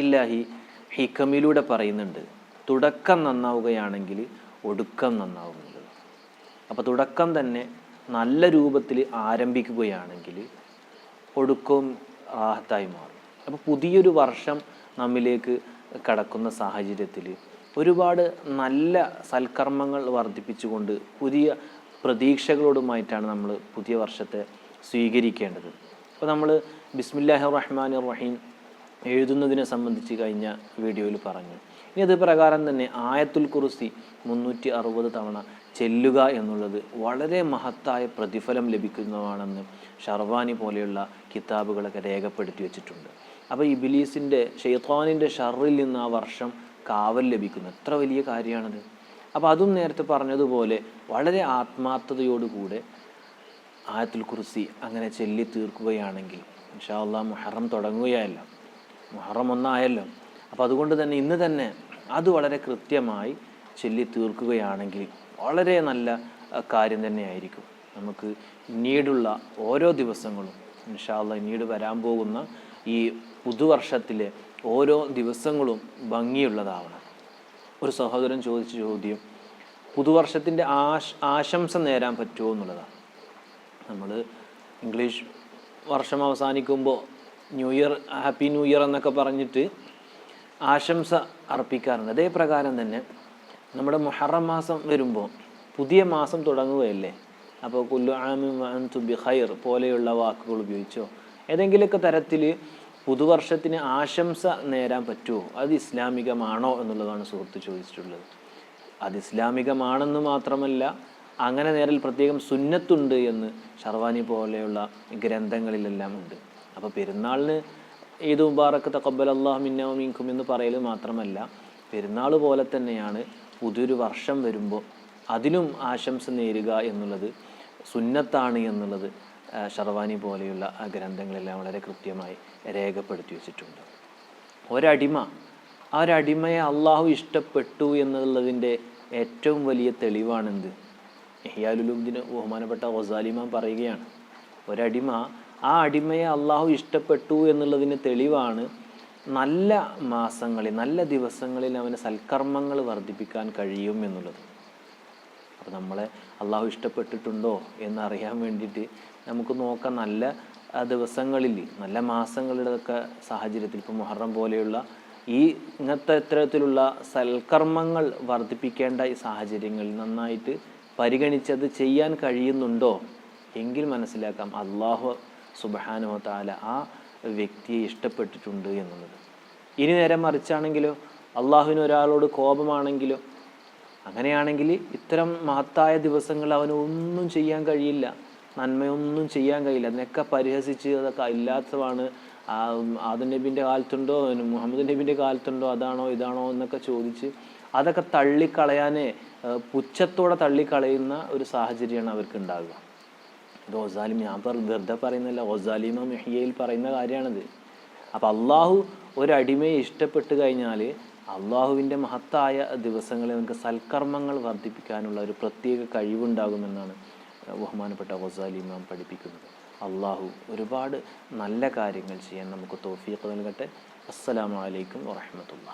ഇല്ലാഹി ഹിക്കമിലൂടെ പറയുന്നുണ്ട് തുടക്കം നന്നാവുകയാണെങ്കിൽ ഒടുക്കം നന്നാവുന്നത്. അപ്പോൾ തുടക്കം തന്നെ നല്ല രൂപത്തിൽ ആരംഭിക്കുകയാണെങ്കിൽ ഒടുക്കവും റാഹത്തായി മാറും. അപ്പോൾ പുതിയൊരു വർഷം നമ്മിലേക്ക് കടക്കുന്ന സാഹചര്യത്തിൽ ഒരുപാട് നല്ല സൽക്കർമ്മങ്ങൾ വർദ്ധിപ്പിച്ചുകൊണ്ട് പുതിയ പ്രതീക്ഷകളോടുമായിട്ടാണ് നമ്മൾ പുതിയ വർഷത്തെ സ്വീകരിക്കേണ്ടത്. അപ്പോൾ നമ്മൾ ബിസ്മില്ലാഹി റഹ്മാൻ റഹീം എഴുതുന്നതിനെ സംബന്ധിച്ച് കഴിഞ്ഞ വീഡിയോയിൽ പറഞ്ഞു. ഇനി അത് പ്രകാരം തന്നെ ആയത്തുൽ കുറുസി മുന്നൂറ്റി അറുപത് തവണ ചെല്ലുക എന്നുള്ളത് വളരെ മഹത്തായ പ്രതിഫലം ലഭിക്കുന്നതാണെന്ന് ഷർവാനി പോലെയുള്ള കിതാബുകളൊക്കെ രേഖപ്പെടുത്തി വെച്ചിട്ടുണ്ട്. അപ്പോൾ ഇബിലീസിന്റെ ഷെയ്ഖാനിന്റെ ഷറിൽ നിന്ന് ആ വർഷം കാവൽ ലഭിക്കുന്നു. എത്ര വലിയ കാര്യമാണത്. അപ്പോൾ അതും നേരത്തെ പറഞ്ഞതുപോലെ വളരെ ആത്മാർത്ഥതയോടുകൂടെ ആയത്തുൽ കുറിസി അങ്ങനെ ചെല്ലി തീർക്കുകയാണെങ്കിൽ ഇൻഷാ അള്ളാ മുഹറം തുടങ്ങുകയല്ല. മുഹറം ഒന്നായല്ലോ അപ്പോൾ അതുകൊണ്ട് തന്നെ ഇന്ന് തന്നെ അത് വളരെ കൃത്യമായി ചൊല്ലി തീർക്കുകയാണെങ്കിൽ വളരെ നല്ല കാര്യം തന്നെയായിരിക്കും. നമുക്ക് പിന്നീടുള്ള ഓരോ ദിവസങ്ങളും ഇൻഷാല്ല പിന്നീട് വരാൻ പോകുന്ന ഈ പുതുവർഷത്തിലെ ഓരോ ദിവസങ്ങളും ഭംഗിയുള്ളതാവണം. ഒരു സഹോദരൻ ചോദിച്ച ചോദ്യം പുതുവർഷത്തിന്റെ ആശ ആശംസ നേരാൻ പറ്റുമോ എന്നുള്ളതാണ്. നമ്മൾ ഇംഗ്ലീഷ് വർഷം അവസാനിക്കുമ്പോൾ new year happy new year എന്നൊക്കെ പറഞ്ഞിട്ട് ആശംസ അർപ്പിക്കാറുണ്ട്. അതേ പ്രകാരം തന്നെ നമ്മുടെ മുഹറം മാസം വരുമ്പോൾ പുതിയ മാസം തുടങ്ങുകയല്ലേ? അപ്പോൾ കുല്ലു ആമി ബി ഖൈർ പോലെയുള്ള വാക്കുകൾ ഉപയോഗിച്ചോ? ഏതെങ്കിലുമൊക്കെ തരത്തിൽ പുതുവർഷത്തിന് ആശംസ നേരാൻ പറ്റുമോ അത് ഇസ്ലാമികമാണോ എന്നുള്ളതാണ് സുഹൃത്ത് ചോദിച്ചിട്ടുള്ളത്. അത് ഇസ്ലാമികമാണെന്ന് മാത്രമല്ല അങ്ങനെ നേരിൽ പ്രത്യേകം സുന്നത്തുണ്ട് എന്ന് ഷർവാനി പോലെയുള്ള ഗ്രന്ഥങ്ങളിലെല്ലാം ഉണ്ട്. അപ്പോൾ പെരുന്നാളിന് ഈദ് മുബാറക്ക് തക്കബൽ അള്ളാഹ് മിന്നമീൻകും എന്ന് പറയൽ മാത്രമല്ല പെരുന്നാൾ പോലെ തന്നെയാണ് പുതിയൊരു വർഷം വരുമ്പോൾ അതിനും ആശംസ നേരുക എന്നുള്ളത് സുന്നത്താണ് എന്നുള്ളത് ഷർവാനി പോലെയുള്ള ഗ്രന്ഥങ്ങളെല്ലാം വളരെ കൃത്യമായി രേഖപ്പെടുത്തി വച്ചിട്ടുണ്ട്. ഒരടിമ ആ ഒരടിമയെ അള്ളാഹു ഇഷ്ടപ്പെട്ടു എന്നുള്ളതിന്റെ ഏറ്റവും വലിയ തെളിവാണെന്ത്? ഇഹ്യാലുലുബ്ദിന് ബഹുമാനപ്പെട്ട ഒസാലിമാൻ പറയുകയാണ് ഒരടിമ ആ അടിമയെ അള്ളാഹു ഇഷ്ടപ്പെട്ടു എന്നുള്ളതിന് തെളിവാണ് നല്ല മാസങ്ങളിൽ നല്ല ദിവസങ്ങളിൽ അവന് സൽക്കർമ്മങ്ങൾ വർദ്ധിപ്പിക്കാൻ കഴിയും എന്നുള്ളത്. അപ്പോൾ നമ്മളെ അള്ളാഹു ഇഷ്ടപ്പെട്ടിട്ടുണ്ടോ എന്നറിയാൻ വേണ്ടിയിട്ട് നമുക്ക് നോക്കാം. നല്ല ദിവസങ്ങളിൽ നല്ല മാസങ്ങളിലൊക്കെ സാഹചര്യത്തിൽ ഇപ്പോൾ മുഹറം പോലെയുള്ള ഈ ഇങ്ങനത്തെ ഇത്തരത്തിലുള്ള സൽക്കർമ്മങ്ങൾ വർദ്ധിപ്പിക്കേണ്ട ഈ സാഹചര്യങ്ങളിൽ നന്നായിട്ട് പരിഗണിച്ചത് ചെയ്യാൻ കഴിയുന്നുണ്ടോ? എങ്കിൽ മനസ്സിലാക്കാം. അള്ളാഹു സുബാനുവ താല ആ വ്യക്തിയെ ഇഷ്ടപ്പെട്ടിട്ടുണ്ട് എന്നുള്ളത്. ഇനി നേരെ മറിച്ചാണെങ്കിലോ അള്ളാഹുവിന് ഒരാളോട് കോപമാണെങ്കിലോ അങ്ങനെയാണെങ്കിൽ ഇത്തരം മഹത്തായ ദിവസങ്ങൾ അവന് ഒന്നും ചെയ്യാൻ കഴിയില്ല നന്മയൊന്നും ചെയ്യാൻ കഴിയില്ല. അതിനൊക്കെ പരിഹസിച്ച് അതൊക്കെ ഇല്ലാത്തതാണ്. ആദം നബിന്റെ കാലത്തുണ്ടോ മുഹമ്മദ് നബിന്റെ കാലത്തുണ്ടോ അതാണോ ഇതാണോ എന്നൊക്കെ ചോദിച്ച് അതൊക്കെ തള്ളിക്കളയാനേ പുച്ഛത്തോടെ തള്ളിക്കളയുന്ന ഒരു സാഹചര്യമാണ് അവർക്ക് ഉണ്ടാകുക ഇത് ഒസാലിം ഞാൻ പറ വെറുതെ പറയുന്നില്ല ഓസാലിമ മെഹിയയിൽ പറയുന്ന കാര്യമാണിത്. അപ്പം അള്ളാഹു ഒരടിമയെ ഇഷ്ടപ്പെട്ട് കഴിഞ്ഞാൽ അള്ളാഹുവിന്റെ മഹത്തായ ദിവസങ്ങളിൽ നമുക്ക് സൽക്കർമ്മങ്ങൾ വർദ്ധിപ്പിക്കാനുള്ള ഒരു പ്രത്യേക കഴിവുണ്ടാകുമെന്നാണ് ബഹുമാനപ്പെട്ട ഒസാലിമാം പഠിപ്പിക്കുന്നത്. അള്ളാഹു ഒരുപാട് നല്ല കാര്യങ്ങൾ ചെയ്യാൻ നമുക്ക് തോഫിയൊക്കെ നൽകട്ടെ. അസ്സലാമു അലൈക്കും വറഹമത്തുള്ള